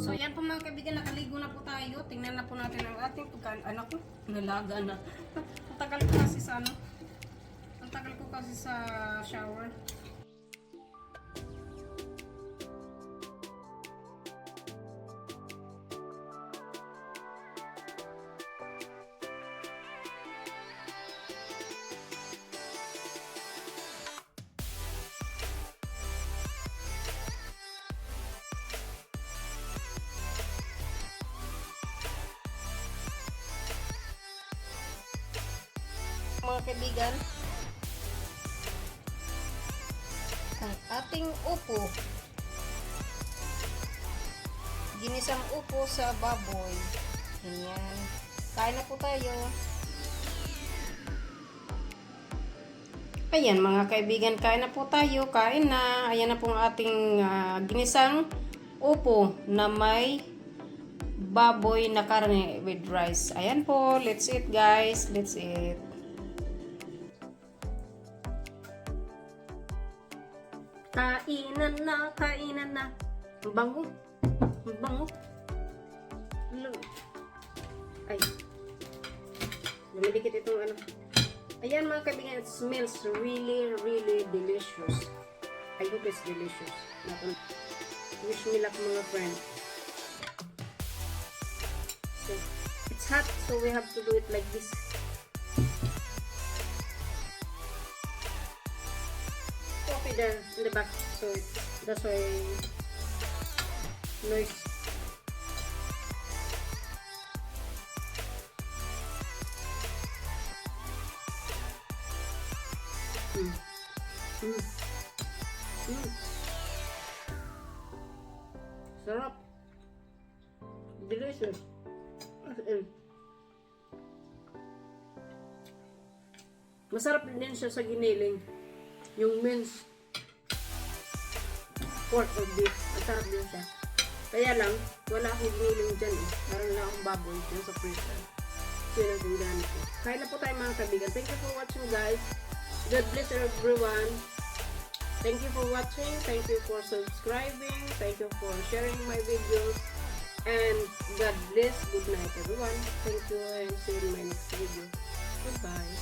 So yan po mga kaibigan, nakaligo na po tayo. Tingnan na po natin ang ating pagkain. Anak ko, nalaga na. ang tagal ko kasi sa ano. Ang tagal ko kasi sa shower. Mga kaibigan, ang ating upo. Ginisang upo sa baboy. Ganyan. Kain na po tayo. Ayan mga kaibigan, kain na po tayo. Kain na. Ayan na po ang ating ah, ginisang upo na may baboy na karne with rice. Ayan po. Let's eat guys. Let's eat. Kainan na, kainan na. Ang bango. Ang bango. Ay. Lumidikit itong ano. Ayan mga kaibigan, it smells really, really delicious. I hope it's delicious. Wish me luck mga friend. So, it's hot, so we have to do it like this. There in the back, so that's why noise. Mm. Mm. Mm. Sarap. Delicious. In. Masarap din siya sa giniling. Yung mince pork or beef. Masarap din siya. Kaya lang, wala akong giniling dyan eh. Meron lang akong baboy dyan sa freezer. So yun ang tingnan ko. Kaya na po tayo mga kaibigan. Thank you for watching guys. God bless everyone. Thank you for watching. Thank you for subscribing. Thank you for sharing my videos. And God bless. Good night everyone. Thank you and see you in my next video. Goodbye.